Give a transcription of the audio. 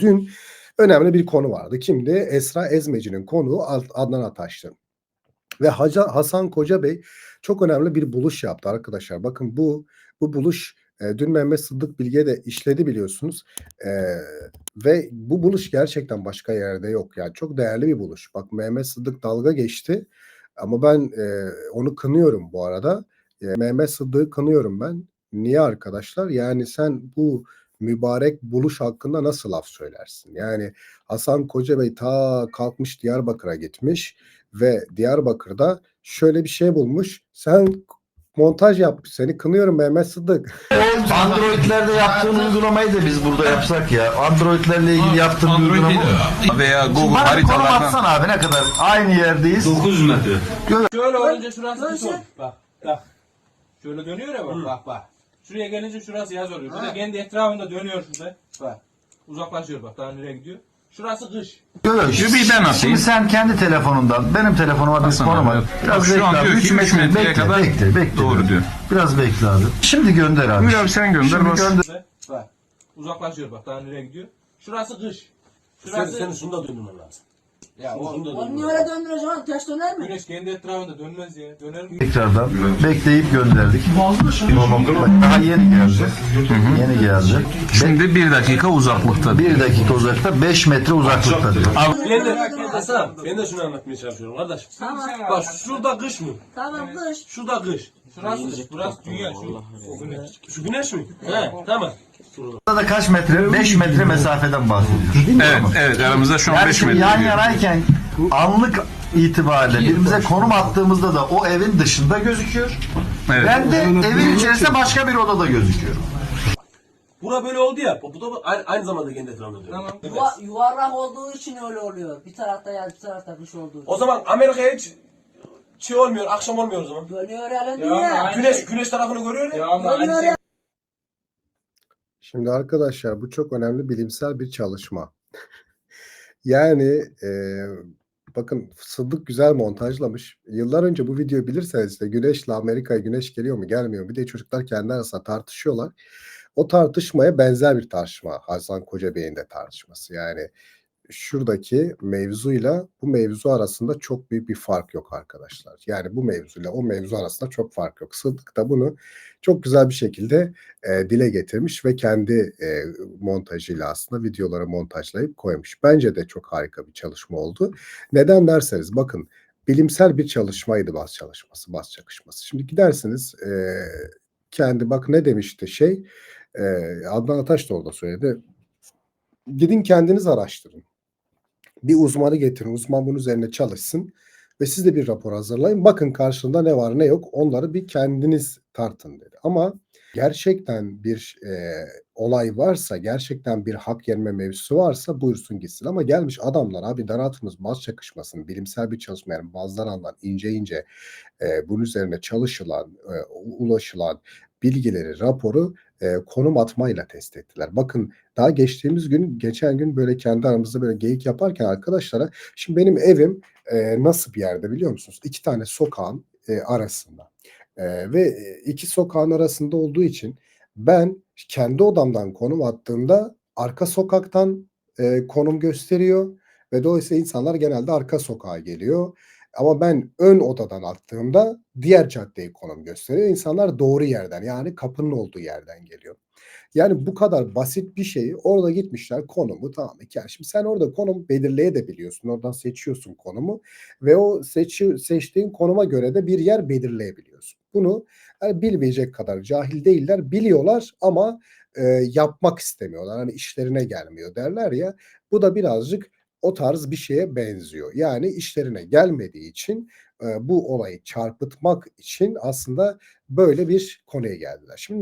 Dün önemli bir konu vardı. Kimdi? Esra Ezmeci'nin konuğu Ad- Adnan Ataş'tı. Ve Hacı Hasan Koca Bey çok önemli bir buluş yaptı arkadaşlar. Bakın bu bu buluş e, dün Mehmet Sıddık Bilge de işledi biliyorsunuz. E, ve bu buluş gerçekten başka yerde yok. Yani çok değerli bir buluş. Bak Mehmet Sıddık dalga geçti. Ama ben e, onu kınıyorum bu arada. E, Mehmet Sıddık'ı kınıyorum ben. Niye arkadaşlar? Yani sen bu mübarek buluş hakkında nasıl laf söylersin? Yani Hasan Koca Bey ta kalkmış Diyarbakır'a gitmiş ve Diyarbakır'da şöyle bir şey bulmuş. Sen montaj yap. Seni kınıyorum Mehmet Sıddık. Android'lerde yaptığın uygulamayı da biz burada yapsak ya. Android'lerle ilgili yaptığın Android uygulama. veya Şimdi Google bana bir konum haritalardan. atsana abi ne kadar? Aynı yerdeyiz. 900 metre. Şöyle olunca şurası düz olur. Bak bak. Şöyle dönüyor ya bak bak bak. Şuraya gelince şurası yaz oluyor. Bu da kendi etrafında dönüyor şurada. Bak. Uzaklaşıyor bak daha nereye gidiyor. Şurası kış. Yok, Şu bir ben atayım. Şimdi sen kendi telefonundan benim telefonuma bir konum at. bak Biraz şu bekle an abi. diyor ki Üç üç metre- metreye bekle, kadar bekle, bekle. doğru diyor. Biraz bekle abi. Şimdi gönder abi. Buyur abi sen gönder. Şimdi bas. gönder. Bak. Uzaklaşıyor bak daha nereye gidiyor. Şurası kış. Sen, Şurası senin şunu da döndürmen lazım. Ya o, Şunu da Onu öyle döndüreceksin? Ters döner mi? güneş kendi etrafında dönmez ya. Döner mi? Tekrardan bekleyip gönderdik. Bak, Daha yeni geldi. Yeni geldi. Şimdi bir dakika uzaklıkta. Bir dakika uzakta 5 metre uzaklıkta diyor. Ben de, Hasan, ben de şunu anlatmaya çalışıyorum kardeş. Tamam. Bak şurada kış mı? Tamam kış. Şurada kış. Şurası kış. Burası dünya. Şu, o güneş. Şu güneş mi? He, tamam. Burada da kaç metre? 5 metre mesafeden bahsediyoruz. Değil mi? Evet, evet aramızda şu an Yani 5 şimdi metre. yan diyor. yanayken anlık itibariyle birbirimize konum attığımızda da o evin dışında gözüküyor. Evet. Ben de evin içerisinde başka bir odada gözüküyorum. Bura böyle oldu ya. Bu da aynı, aynı zamanda kendi etrafında dönüyor. Tamam. Evet. Yuva, yuvarlak olduğu için öyle oluyor. Bir tarafta yaz, bir tarafta kış olduğu için. O zaman Amerika'ya hiç şey olmuyor, akşam olmuyor o zaman. Dönüyor elinde Ya, ya. aynen. Güneş, güneş tarafını görüyor ya. Dönüyor şey. Şimdi arkadaşlar bu çok önemli bilimsel bir çalışma. yani e, bakın Sıddık güzel montajlamış. Yıllar önce bu videoyu bilirseniz işte Güneş'le Amerika'ya güneş geliyor mu gelmiyor mu? De çocuklar kendi arasında tartışıyorlar. O tartışmaya benzer bir tartışma. Hasan Kocabey'in de tartışması. Yani şuradaki mevzuyla bu mevzu arasında çok büyük bir fark yok arkadaşlar. Yani bu mevzuyla o mevzu arasında çok fark yok. Sıddık da bunu çok güzel bir şekilde e, dile getirmiş ve kendi e, montajıyla aslında videoları montajlayıp koymuş. Bence de çok harika bir çalışma oldu. Neden derseniz bakın bilimsel bir çalışmaydı bas çalışması, bas çakışması. Şimdi gidersiniz e, kendi bak ne demişti şey e, Adnan Ataş da orada söyledi. Gidin kendiniz araştırın. Bir uzmanı getirin. Uzman bunun üzerine çalışsın ve siz de bir rapor hazırlayın. Bakın karşında ne var ne yok onları bir kendiniz tartın dedi. Ama gerçekten bir e, olay varsa, gerçekten bir hak yenme mevzusu varsa buyursun gitsin. Ama gelmiş adamlar abi donatımız baz çakışmasın, bilimsel bir çalışma yani bazılar alınan ince ince e, bunun üzerine çalışılan, e, ulaşılan bilgileri, raporu e, konum atmayla test ettiler. Bakın daha geçtiğimiz gün, geçen gün böyle kendi aramızda böyle geyik yaparken arkadaşlara, şimdi benim evim e, nasıl bir yerde biliyor musunuz? İki tane sokağın e, arasında. E, ve e, iki sokağın arasında olduğu için ben kendi odamdan konum attığımda arka sokaktan e, konum gösteriyor ve dolayısıyla insanlar genelde arka sokağa geliyor. Ama ben ön odadan attığımda diğer caddeyi konum gösteriyor. İnsanlar doğru yerden yani kapının olduğu yerden geliyor. Yani bu kadar basit bir şeyi orada gitmişler konumu tamam yani şimdi sen orada konum belirleyebiliyorsun. Oradan seçiyorsun konumu ve o seçi, seçtiğin konuma göre de bir yer belirleyebiliyorsun. Bunu yani bilmeyecek kadar cahil değiller. Biliyorlar ama e, yapmak istemiyorlar. Hani işlerine gelmiyor derler ya. Bu da birazcık o tarz bir şeye benziyor. Yani işlerine gelmediği için bu olayı çarpıtmak için aslında böyle bir konuya geldiler. Şimdi